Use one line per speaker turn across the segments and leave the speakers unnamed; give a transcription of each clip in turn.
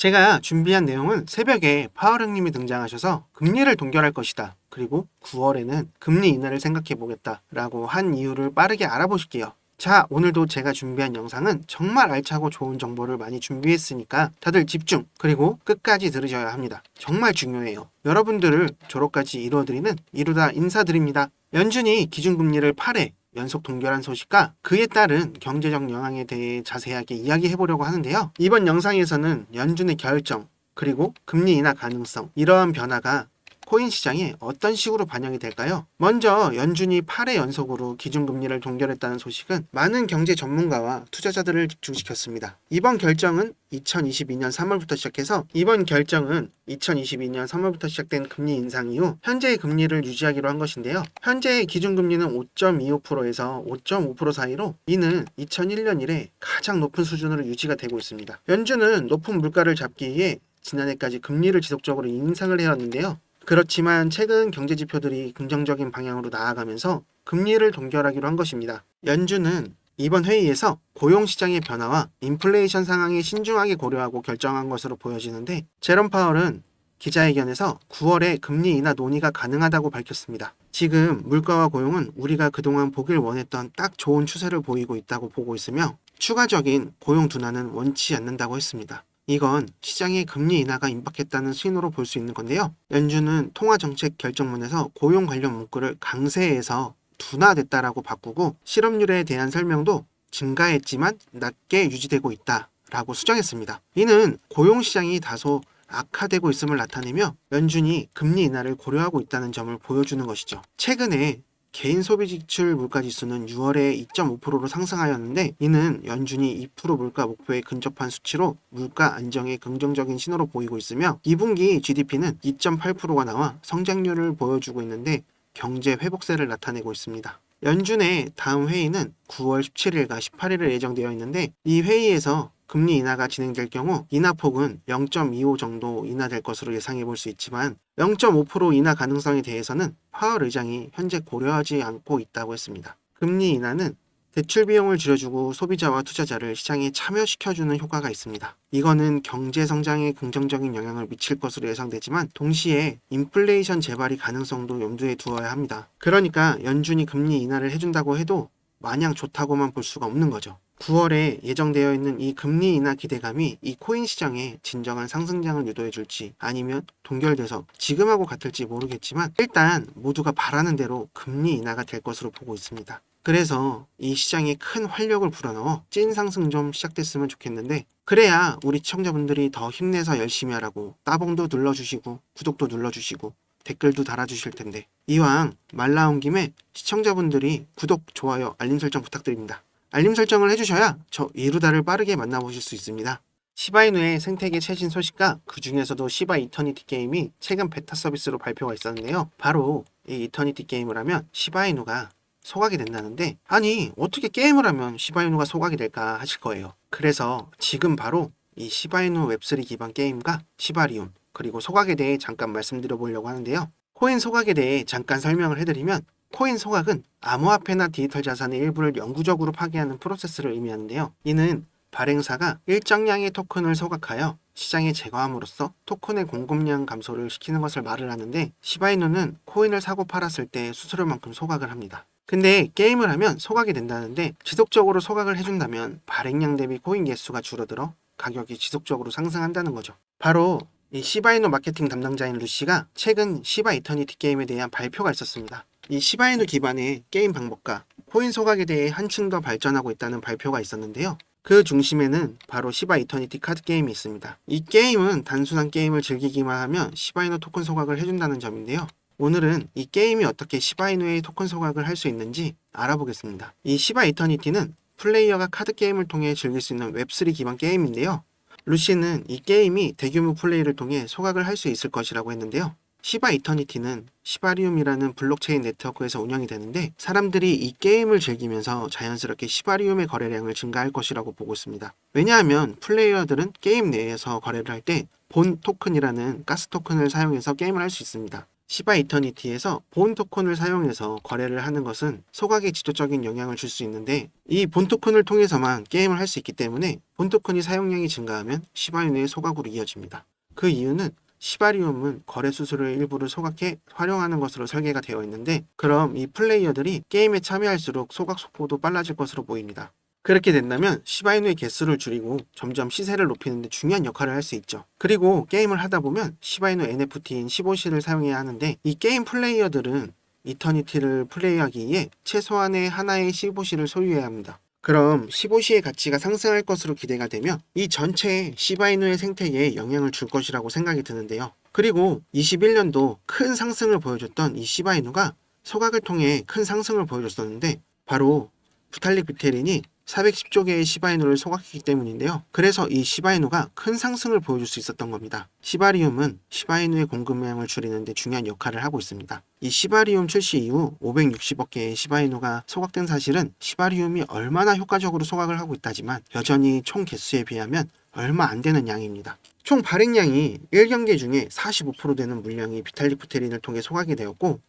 제가 준비한 내용은 새벽에 파월 형님이 등장하셔서 금리를 동결할 것이다. 그리고 9월에는 금리 인하를 생각해 보겠다. 라고 한 이유를 빠르게 알아보실게요. 자, 오늘도 제가 준비한 영상은 정말 알차고 좋은 정보를 많이 준비했으니까 다들 집중, 그리고 끝까지 들으셔야 합니다. 정말 중요해요. 여러분들을 졸업까지 이루어드리는 이루다 인사드립니다. 연준이 기준금리를 8회 연속 동결한 소식과 그에 따른 경제적 영향에 대해 자세하게 이야기해 보려고 하는데요. 이번 영상에서는 연준의 결정, 그리고 금리 인하 가능성, 이러한 변화가 코인 시장에 어떤 식으로 반영이 될까요? 먼저 연준이 8회 연속으로 기준금리를 동결했다는 소식은 많은 경제 전문가와 투자자들을 집중시켰습니다. 이번 결정은 2022년 3월부터 시작해서 이번 결정은 2022년 3월부터 시작된 금리 인상 이후 현재의 금리를 유지하기로 한 것인데요. 현재의 기준금리는 5.25%에서 5.5% 사이로 이는 2001년 이래 가장 높은 수준으로 유지가 되고 있습니다. 연준은 높은 물가를 잡기 위해 지난해까지 금리를 지속적으로 인상을 해왔는데요. 그렇지만 최근 경제 지표들이 긍정적인 방향으로 나아가면서 금리를 동결하기로 한 것입니다. 연준은 이번 회의에서 고용 시장의 변화와 인플레이션 상황에 신중하게 고려하고 결정한 것으로 보여지는데 제롬 파월은 기자회견에서 9월에 금리 인하 논의가 가능하다고 밝혔습니다. 지금 물가와 고용은 우리가 그동안 보길 원했던 딱 좋은 추세를 보이고 있다고 보고 있으며 추가적인 고용 둔화는 원치 않는다고 했습니다. 이건 시장의 금리 인하가 임박했다는 신호로 볼 수 있는 건데요. 연준은 통화정책 결정문에서 고용 관련 문구를 강세에서 둔화됐다라고 바꾸고 실업률에 대한 설명도 증가했지만 낮게 유지되고 있다라고 수정했습니다. 이는 고용 시장이 다소 악화되고 있음을 나타내며 연준이 금리 인하를 고려하고 있다는 점을 보여주는 것이죠. 최근에 개인 소비 지출 물가 지수는 6월에 2.5%로 상승하였는데 이는 연준이 2% 물가 목표에 근접한 수치로 물가 안정에 긍정적인 신호로 보이고 있으며 2분기 GDP는 2.8%가 나와 성장률을 보여주고 있는데 경제 회복세를 나타내고 있습니다. 연준의 다음 회의는 9월 17일과 18일에 예정되어 있는데 이 회의에서 금리 인하가 진행될 경우 인하폭은 0.25 정도 인하될 것으로 예상해 볼 수 있지만 0.5% 인하 가능성에 대해서는 파월 의장이 현재 고려하지 않고 있다고 했습니다. 금리 인하는 대출 비용을 줄여주고 소비자와 투자자를 시장에 참여시켜주는 효과가 있습니다. 이거는 경제 성장에 긍정적인 영향을 미칠 것으로 예상되지만 동시에 인플레이션 재발이 가능성도 염두에 두어야 합니다. 그러니까 연준이 금리 인하를 해준다고 해도 마냥 좋다고만 볼 수가 없는 거죠. 9월에 예정되어 있는 이 금리 인하 기대감이 이 코인 시장에 진정한 상승장을 유도해 줄지 아니면 동결돼서 지금하고 같을지 모르겠지만 일단 모두가 바라는 대로 금리 인하가 될 것으로 보고 있습니다. 그래서 이 시장에 큰 활력을 불어넣어 찐 상승 좀 시작됐으면 좋겠는데 그래야 우리 시청자분들이 더 힘내서 열심히 하라고 따봉도 눌러주시고 구독도 눌러주시고 댓글도 달아주실 텐데 이왕 말 나온 김에 시청자분들이 구독, 좋아요, 알림 설정 부탁드립니다. 알림 설정을 해주셔야 저 이루다를 빠르게 만나보실 수 있습니다. 시바이누의 생태계 최신 소식과 그 중에서도 시바 이터니티 게임이 최근 베타 서비스로 발표가 있었는데요. 바로 이 이터니티 게임을 하면 시바이누가 소각이 된다는데 아니 어떻게 게임을 하면 시바이누가 소각이 될까 하실 거예요. 그래서 지금 바로 이 시바이누 웹3 기반 게임과 시바리움 그리고 소각에 대해 잠깐 말씀드려 보려고 하는데요. 코인 소각에 대해 잠깐 설명을 해드리면 코인 소각은 암호화폐나 디지털 자산의 일부를 영구적으로 파괴하는 프로세스를 의미하는데요. 이는 발행사가 일정량의 토큰을 소각하여 시장에 제거함으로써 토큰의 공급량 감소를 시키는 것을 말을 하는데 시바이누는 코인을 사고 팔았을 때 수수료만큼 소각을 합니다. 근데 게임을 하면 소각이 된다는데 지속적으로 소각을 해준다면 발행량 대비 코인 개수가 줄어들어 가격이 지속적으로 상승한다는 거죠. 바로 이 시바이누 마케팅 담당자인 루시가 최근 시바 이터니티 게임에 대한 발표가 있었습니다. 이 시바이누 기반의 게임 방법과 코인 소각에 대해 한층 더 발전하고 있다는 발표가 있었는데요. 그 중심에는 바로 시바 이터니티 카드 게임이 있습니다. 이 게임은 단순한 게임을 즐기기만 하면 시바이누 토큰 소각을 해준다는 점인데요. 오늘은 이 게임이 어떻게 시바이누의 토큰 소각을 할 수 있는지 알아보겠습니다. 이 시바 이터니티는 플레이어가 카드 게임을 통해 즐길 수 있는 웹3 기반 게임인데요. 루시는 이 게임이 대규모 플레이를 통해 소각을 할 수 있을 것이라고 했는데요. 시바 이터니티는 시바리움이라는 블록체인 네트워크에서 운영이 되는데 사람들이 이 게임을 즐기면서 자연스럽게 시바리움의 거래량을 증가할 것이라고 보고 있습니다. 왜냐하면 플레이어들은 게임 내에서 거래를 할 때 본 토큰이라는 가스 토큰을 사용해서 게임을 할 수 있습니다. 시바 이터니티에서 본 토큰을 사용해서 거래를 하는 것은 소각에 직접적인 영향을 줄 수 있는데 이 본 토큰을 통해서만 게임을 할 수 있기 때문에 본 토큰이 사용량이 증가하면 시바이누의 소각으로 이어집니다. 그 이유는 시바리움은 거래 수수료의 일부를 소각해 활용하는 것으로 설계가 되어 있는데 그럼 이 플레이어들이 게임에 참여할수록 소각 속도도 빨라질 것으로 보입니다. 그렇게 된다면 시바이누의 개수를 줄이고 점점 시세를 높이는 데 중요한 역할을 할 수 있죠. 그리고 게임을 하다 보면 시바이누 NFT인 15시를 사용해야 하는데 이 게임 플레이어들은 이터니티를 플레이하기 위해 최소한의 하나의 15시를 소유해야 합니다. 그럼 15시의 가치가 상승할 것으로 기대가 되며 이 전체 시바이누의 생태계에 영향을 줄 것이라고 생각이 드는데요. 그리고 21년도 큰 상승을 보여줬던 이 시바이누가 소각을 통해 큰 상승을 보여줬었는데 바로 부탈릭 비테린이 410조 개의 시바이누를 소각했기 때문인데요. 그래서 이 시바이누가 큰 상승을 보여줄 수 있었던 겁니다. 시바리움은 시바이누의 공급량을 줄이는 데 중요한 역할을 하고 있습니다. 이 시바리움 출시 이후 560억 개의 시바이누가 소각된 사실은 시바리움이 얼마나 효과적으로 소각을 하고 있다지만 여전히 총 개수에 비하면 얼마 안 되는 양입니다. 총 발행량이 1경기 중에 45% 되는 물량이 비탈릭 부테린을 통해 소각이 되었고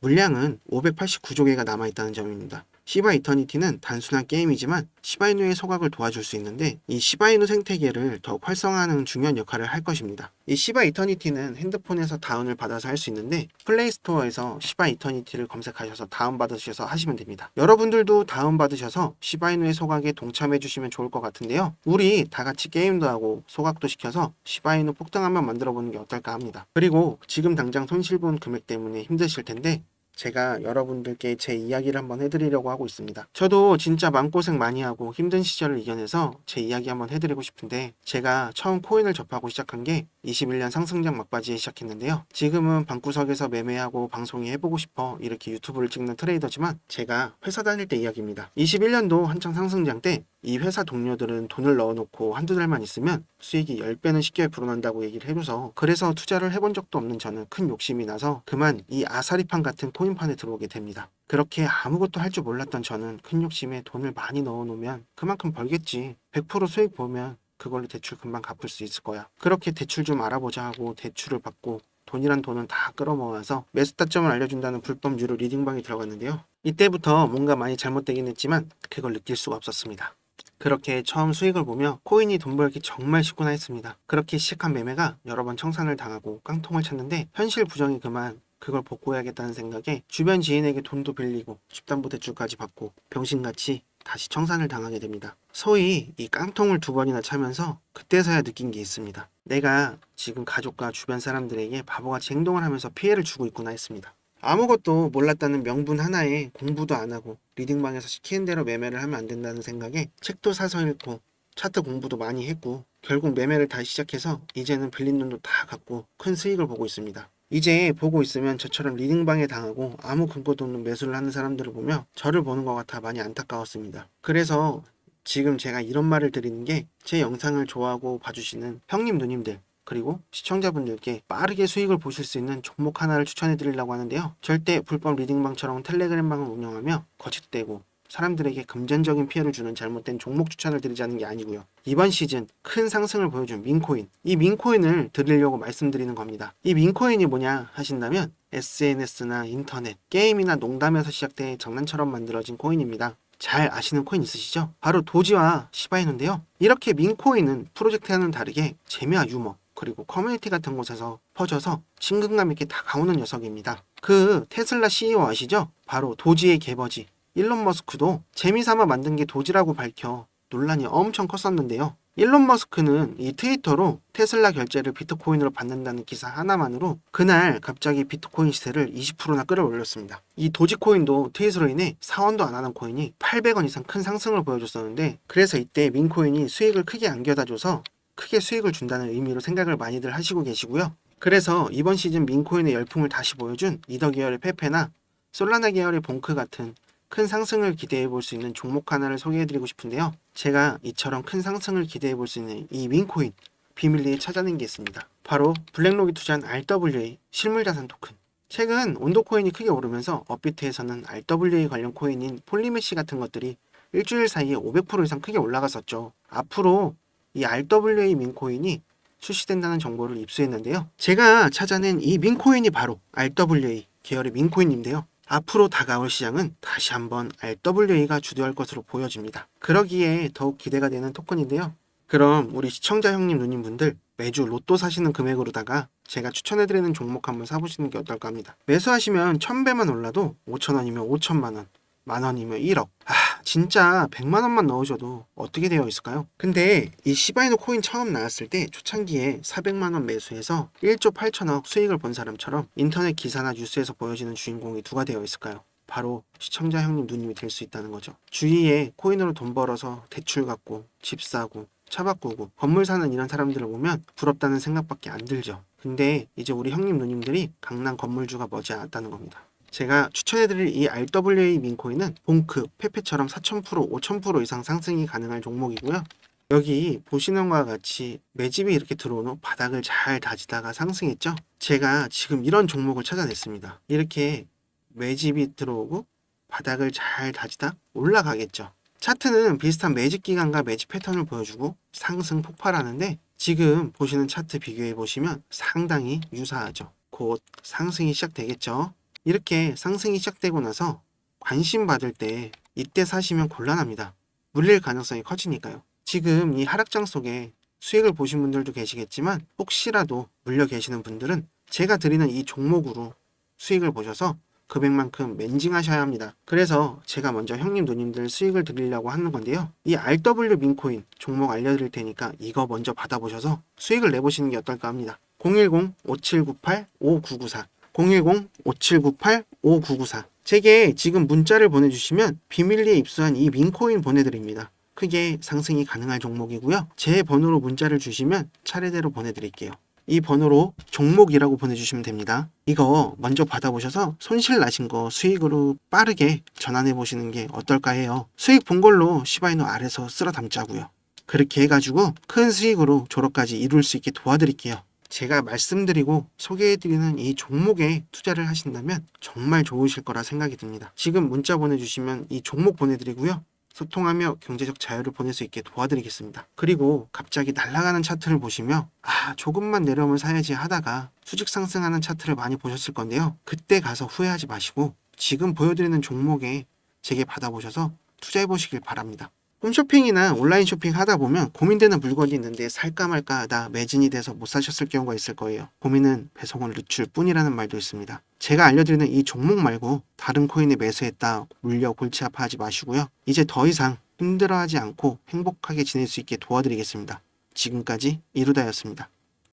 물량은 589조 개가 남아있다는 점입니다. 시바 이터니티는 단순한 게임이지만 시바이누의 소각을 도와줄 수 있는데 이 시바이누 생태계를 더욱 활성화하는 중요한 역할을 할 것입니다. 이 시바 이터니티는 핸드폰에서 다운을 받아서 할 수 있는데 플레이 스토어에서 시바 이터니티를 검색하셔서 다운받으셔서 하시면 됩니다. 여러분들도 다운받으셔서 시바이누의 소각에 동참해 주시면 좋을 것 같은데요. 우리 다 같이 게임도 하고 소각도 시켜서 시바이누 폭등 한번 만들어 보는 게 어떨까 합니다. 그리고 지금 당장 손실 본 금액 때문에 힘드실 텐데 제가 여러분들께 제 이야기를 한번 해드리려고 하고 있습니다. 저도 진짜 마음고생 많이 하고 힘든 시절을 이겨내서 제 이야기 한번 해드리고 싶은데 제가 처음 코인을 접하고 시작한 게 21년 상승장 막바지에 시작했는데요. 지금은 방구석에서 매매하고 방송이 해보고 싶어 이렇게 유튜브를 찍는 트레이더지만 제가 회사 다닐 때 이야기입니다. 21년도 한창 상승장 때이 회사 동료들은 돈을 넣어놓고 한두 달만 있으면 수익이 10배는 쉽게 불어난다고 얘기를 해줘서 그래서 투자를 해본 적도 없는 저는 큰 욕심이 나서 그만 이 아사리판 같은 코인판에 들어오게 됩니다. 그렇게 아무것도 할 줄 몰랐던 저는 큰 욕심에 돈을 많이 넣어놓으면 그만큼 벌겠지. 100% 수익 보면 그걸로 대출 금방 갚을 수 있을 거야. 그렇게 대출 좀 알아보자 하고 대출을 받고 돈이란 돈은 다 끌어모아서 매수 타점을 알려준다는 불법 유료 리딩방에 들어갔는데요. 이때부터 뭔가 많이 잘못되긴 했지만 그걸 느낄 수가 없었습니다. 그렇게 처음 수익을 보며 코인이 돈 벌기 정말 쉽구나 했습니다. 그렇게 시작한 매매가 여러 번 청산을 당하고 깡통을 쳤는데 현실 부정이 그만 그걸 복구해야겠다는 생각에 주변 지인에게 돈도 빌리고 집담보 대출까지 받고 병신같이 다시 청산을 당하게 됩니다. 소위 이 깡통을 두 번이나 차면서 그때서야 느낀 게 있습니다. 내가 지금 가족과 주변 사람들에게 바보같이 행동을 하면서 피해를 주고 있구나 했습니다. 아무것도 몰랐다는 명분 하나에 공부도 안 하고 리딩방에서 시키는 대로 매매를 하면 안 된다는 생각에 책도 사서 읽고 차트 공부도 많이 했고 결국 매매를 다시 시작해서 이제는 빌린 돈도 다 갚고 큰 수익을 보고 있습니다. 이제 보고 있으면 저처럼 리딩방에 당하고 아무 근거도 없는 매수를 하는 사람들을 보며 저를 보는 것 같아 많이 안타까웠습니다. 그래서 지금 제가 이런 말을 드리는 게 제 영상을 좋아하고 봐주시는 형님 누님들 그리고 시청자분들께 빠르게 수익을 보실 수 있는 종목 하나를 추천해 드리려고 하는데요. 절대 불법 리딩방처럼 텔레그램방을 운영하며 거짓되고 사람들에게 금전적인 피해를 주는 잘못된 종목 추천을 드리자는 게 아니고요. 이번 시즌 큰 상승을 보여준 민코인. 이 민코인을 드리려고 말씀드리는 겁니다. 이 민코인이 뭐냐 하신다면 SNS나 인터넷, 게임이나 농담에서 시작된 장난처럼 만들어진 코인입니다. 잘 아시는 코인 있으시죠? 바로 도지와 시바이누인데요. 이렇게 민코인은 프로젝트와는 다르게 재미와 유머, 그리고 커뮤니티 같은 곳에서 퍼져서 친근감 있게 다가오는 녀석입니다. 그 테슬라 CEO 아시죠? 바로 도지의 개버지 일론 머스크도 재미삼아 만든 게 도지라고 밝혀 논란이 엄청 컸었는데요. 일론 머스크는 이 트위터로 테슬라 결제를 비트코인으로 받는다는 기사 하나만으로 그날 갑자기 비트코인 시세를 20%나 끌어올렸습니다. 이 도지코인도 트윗으로 인해 사원도 안 하는 코인이 800원 이상 큰 상승을 보여줬었는데 그래서 이때 민코인이 수익을 크게 안겨다줘서 크게 수익을 준다는 의미로 생각을 많이들 하시고 계시고요. 그래서 이번 시즌 민코인의 열풍을 다시 보여준 이더 계열의 페페나 솔라나 계열의 봉크 같은 큰 상승을 기대해 볼 수 있는 종목 하나를 소개해 드리고 싶은데요. 제가 이처럼 큰 상승을 기대해 볼 수 있는 이 민코인 비밀리에 찾아낸 게 있습니다. 바로 블랙록이 투자한 RWA 실물자산 토큰. 최근 온도코인이 크게 오르면서 업비트에서는 RWA 관련 코인인 폴리메시 같은 것들이 일주일 사이에 500% 이상 크게 올라갔었죠. 앞으로 이 RWA 민코인이 출시된다는 정보를 입수했는데요. 제가 찾아낸 이 민코인이 바로 RWA 계열의 민코인인데요. 앞으로 다가올 시장은 다시 한번 RWA가 주도할 것으로 보여집니다. 그러기에 더욱 기대가 되는 토큰인데요. 그럼 우리 시청자 형님 누님 분들 매주 로또 사시는 금액으로다가 제가 추천해드리는 종목 한번 사보시는 게 어떨까 합니다. 매수하시면 1000배만 올라도 5천원이면 5천만원, 만 원이면 1억. 아, 진짜 100만 원만 넣으셔도 어떻게 되어 있을까요? 근데 이 시바이노 코인 처음 나왔을 때 초창기에 400만 원 매수해서 1조 8천억 수익을 본 사람처럼 인터넷 기사나 뉴스에서 보여지는 주인공이 누가 되어 있을까요? 바로 시청자 형님 누님이 될 수 있다는 거죠. 주위에 코인으로 돈 벌어서 대출 갚고 집 사고 차 바꾸고 건물 사는 이런 사람들을 보면 부럽다는 생각밖에 안 들죠. 근데 이제 우리 형님 누님들이 강남 건물주가 머지않았다는 겁니다. 제가 추천해드릴 이 RWA 민코인은 봉크, 페페처럼 4,000%, 5,000% 이상 상승이 가능한 종목이고요. 여기 보시는 것과 같이 매집이 이렇게 들어온 후 바닥을 잘 다지다가 상승했죠. 제가 지금 이런 종목을 찾아냈습니다. 이렇게 매집이 들어오고 바닥을 잘 다지다 올라가겠죠. 차트는 비슷한 매집 기간과 매집 패턴을 보여주고 상승 폭발하는데 지금 보시는 차트 비교해 보시면 상당히 유사하죠. 곧 상승이 시작되겠죠. 이렇게 상승이 시작되고 나서 관심 받을 때 이때 사시면 곤란합니다. 물릴 가능성이 커지니까요. 지금 이 하락장 속에 수익을 보신 분들도 계시겠지만 혹시라도 물려 계시는 분들은 제가 드리는 이 종목으로 수익을 보셔서 금액만큼 멘징하셔야 합니다. 그래서 제가 먼저 형님 누님들 수익을 드리려고 하는 건데요. 이 RW 민코인 종목 알려드릴 테니까 이거 먼저 받아보셔서 수익을 내보시는 게 어떨까 합니다. 010-5798-5994 010-5798-5994 제게 지금 문자를 보내주시면 비밀리에 입수한 이 민코인 보내드립니다. 크게 상승이 가능할 종목이고요. 제 번호로 문자를 주시면 차례대로 보내드릴게요. 이 번호로 종목이라고 보내주시면 됩니다. 이거 먼저 받아보셔서 손실 나신 거 수익으로 빠르게 전환해 보시는 게 어떨까 해요. 수익 본 걸로 시바이노 아래서 쓸어 담자고요. 그렇게 해가지고 큰 수익으로 졸업까지 이룰 수 있게 도와드릴게요. 제가 말씀드리고 소개해드리는 이 종목에 투자를 하신다면 정말 좋으실 거라 생각이 듭니다. 지금 문자 보내주시면 이 종목 보내드리고요. 소통하며 경제적 자유를 보낼 수 있게 도와드리겠습니다. 그리고 갑자기 날아가는 차트를 보시며 아 조금만 내려오면 사야지 하다가 수직 상승하는 차트를 많이 보셨을 건데요. 그때 가서 후회하지 마시고 지금 보여드리는 종목에 제게 받아보셔서 투자해 보시길 바랍니다. 홈쇼핑이나 온라인 쇼핑 하다 보면 고민되는 물건이 있는데 살까 말까 하다 매진이 돼서 못 사셨을 경우가 있을 거예요. 고민은 배송은 루출 뿐이라는 말도 있습니다. 제가 알려드리는 이 종목 말고 다른 코인에 매수했다 물려 골치 아파하지 마시고요. 이제 더 이상 힘들어하지 않고 행복하게 지낼 수 있게 도와드리겠습니다. 지금까지 이루다였습니다.